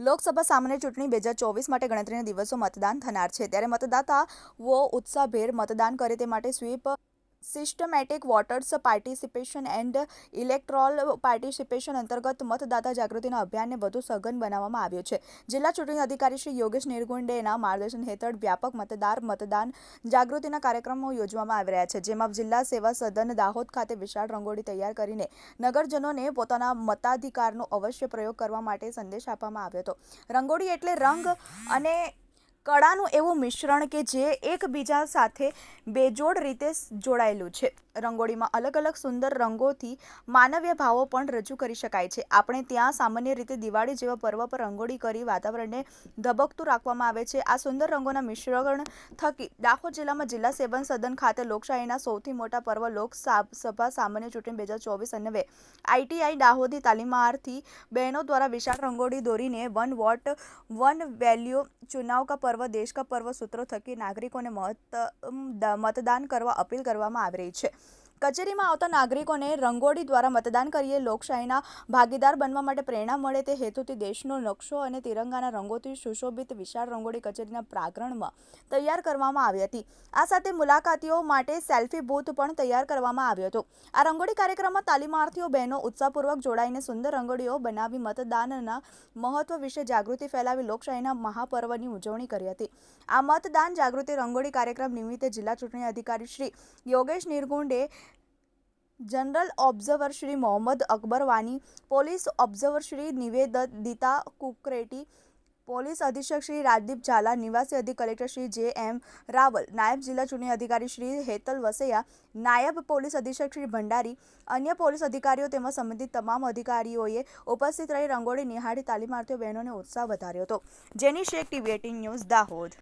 લોકસભા સામાન્ય ચૂંટણી બે હજાર ચોવીસ માટે ગણતરીના દિવસો મતદાન થનાર છે. ત્યારે મતદાતાઓ ઉત્સાહભેર મતદાન કરે તે માટે SVEEP systematic voters participation and electoral participation અંતર્ગત મતદાતા જાગૃતિના અભિયાનને વધુ સઘન બનાવવામાં આવ્યો છે. જિલ્લા ચૂંટણી અધિકારી શ્રી યોગેશ નિરગુંડેના માર્ગદર્શન હેઠળ વ્યાપક મતદાર, મતદાન જાગૃતિના કાર્યક્રમો યોજવામાં આવી રહ્યા છે, જેમાં જિલ્લા સેવા સદન દાહોદ ખાતે વિશાળ રંગોળી તૈયાર કરીને નગરજનોને પોતાના મતાધિકારનો અવશ્ય પ્રયોગ કરવા માટે સંદેશ આપવામાં આવ્યો હતો. રંગોળી એટલે રંગ અને કળાનું એવું મિશ્રણ કે જે એકબીજા સાથે બેજોડ રીતે જોડાયેલું છે. રંગોળીમાં અલગ અલગ સુંદર રંગોથી માનવીય ભાવો પણ રજૂ કરી શકાય છે. આપણે ત્યાં સામાન્ય રીતે દિવાળી જેવા પર્વ પર રંગોળી કરી વાતાવરણને ધબકતું રાખવામાં આવે છે. આ સુંદર રંગોના મિશ્રણ થકી દાહોદ જિલ્લામાં જિલ્લા સેવન સદન ખાતે લોકશાહીના સૌથી મોટા પર્વ લોકસભા સામાન્ય ચૂંટણી બે હજાર ચોવીસ અન્વયે આઈટીઆઈ દાહોદી તાલીમાર્થી બહેનો દ્વારા વિશાળ રંગોળી દોરીને વન વોટ વન વેલ્યુ ચુનાવ પર્વ દેશ કા પર્વ સૂત્રો થકી નાગરિકોને મત મતદાન કરવા અપીલ કરવામાં આવી રહી છે. કચેરીમાં આવતા નાગરિકોને રંગોળી દ્વારા મતદાન કરીએ, લોકશાહીના ભાગીદાર બનવા માટે પ્રેરણા મળે તે હેતુથી દેશનો નકશો અને તિરંગાના રંગોથી સુશોભિત વિશાળ રંગોળી કચેરીના પ્રાંગણમાં તૈયાર કરવામાં આવી હતી. આ સાથે મુલાકાતીઓ માટે સેલ્ફી બૂથ પણ તૈયાર કરવામાં આવ્યો હતો. આ રંગોળી કાર્યક્રમમાં તાલીમાર્થીઓ, બહેનો ઉત્સાહપૂર્વક જોડાઈને સુંદર રંગોળીઓ બનાવી મતદાનના મહત્વ વિશે જાગૃતિ ફેલાવી લોકશાહીના મહાપર્વની ઉજવણી કરી હતી. આ મતદાન જાગૃતિ રંગોળી કાર્યક્રમ નિમિત્તે જિલ્લા ચૂંટણી અધિકારી Shri Yogesh Nirgude general observer Shri Mohammad Akbar Wani police observer Shri Nivedita Kukreti, police અધિક્ષક શ્રી રાજદીપ ઝાલા, નિવાસી અધિક કલેક્ટર શ્રી જે એમ રાવલ, નાયબ જિલ્લા ચૂંટણી અધિકારી શ્રી હેતલ વસૈયા, નાયબ પોલીસ અધિક્ષક શ્રી ભંડારી, અન્ય પોલીસ અધિકારીઓ તેમજ સંબંધિત તમામ અધિકારીઓએ ઉપસ્થિત રહી રંગોળી નિહાળી તાલીમાર્થીઓ બહેનોને ઉત્સાહ વધાર્યો હતો. જેની શેખ ટીવી ન્યૂઝ દાહોદ.